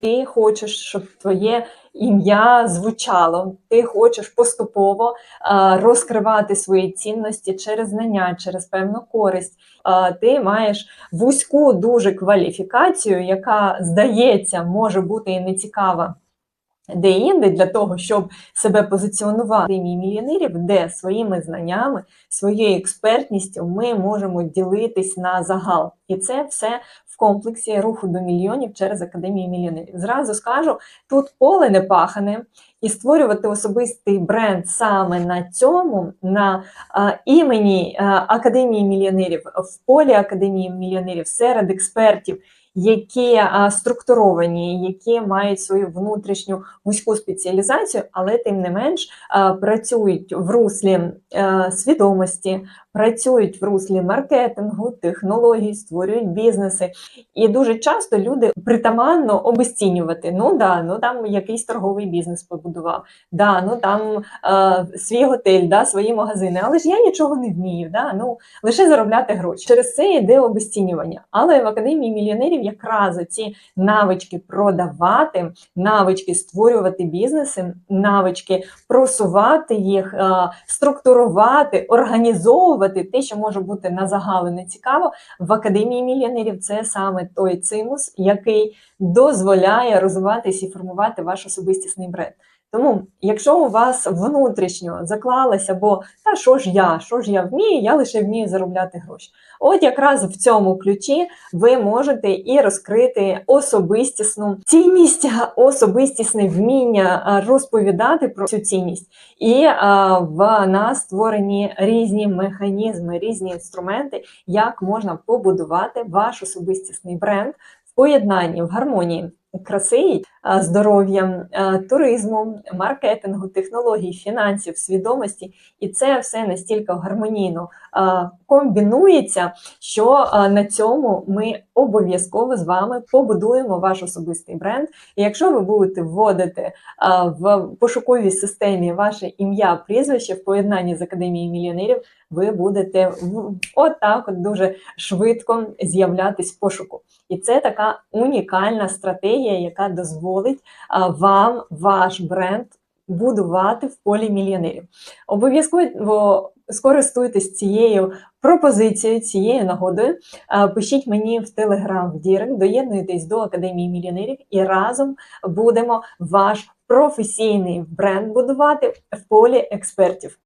Ти хочеш, щоб твоє ім'я звучало, ти хочеш поступово розкривати свої цінності через знання, через певну користь. Ти маєш вузьку дуже кваліфікацію, яка здається може бути і нецікава. Де-інде для того, щоб себе позиціонувати Академії мільйонерів, де своїми знаннями, своєю експертністю ми можемо ділитись на загал. І це все в комплексі руху до мільйонів через Академію мільйонерів. Зразу скажу, тут поле не пахане, і створювати особистий бренд саме на цьому, на імені Академії мільйонерів, в полі Академії мільйонерів серед експертів. Які структуровані, які мають свою внутрішню вузьку спеціалізацію, але тим не менш працюють в руслі свідомості, працюють в руслі маркетингу, технологій, створюють бізнеси. І дуже часто люди притаманно обесцінювати. Ну да, ну там якийсь торговий бізнес побудував, да, ну там е, свій готель, да, свої магазини. Але ж я нічого не вмію, да, ну лише заробляти гроші. Через це йде обесцінювання. Але в академії мільйонерів якраз ці навички продавати, навички створювати бізнеси, навички просувати їх, е, структурувати, організовувати те, що може бути на загали не цікаво. В академії мільйонерів це саме той цимус, який дозволяє розвиватись і формувати ваш особистісний бренд. Тому, якщо у вас внутрішньо заклалося, бо та що ж я, що ж я вмію, я лише вмію заробляти гроші. От якраз в цьому ключі ви можете і розкрити особистісну цінність, особистісне вміння розповідати про цю цінність. І а, в нас створені різні механізми, різні інструменти, як можна побудувати ваш особистісний бренд в поєднанні в гармонії краси, здоров'я, туризму, маркетингу, технологій, фінансів, свідомості, і це все настільки гармонійно комбінується, що на цьому ми обов'язково з вами побудуємо ваш особистий бренд. І якщо ви будете вводити в пошуковій системі ваше ім'я, прізвище в поєднанні з Академією мільйонерів, ви будете отак от дуже швидко з'являтись в пошуку. І це така унікальна стратегія, яка дозволить вам ваш бренд будувати в полі мільйонерів. Обов'язково скористуйтесь цією пропозицією, цією нагодою. Пишіть мені в Телеграм в Дірект, доєднуйтесь до Академії мільйонерів і разом будемо ваш професійний бренд будувати в полі експертів.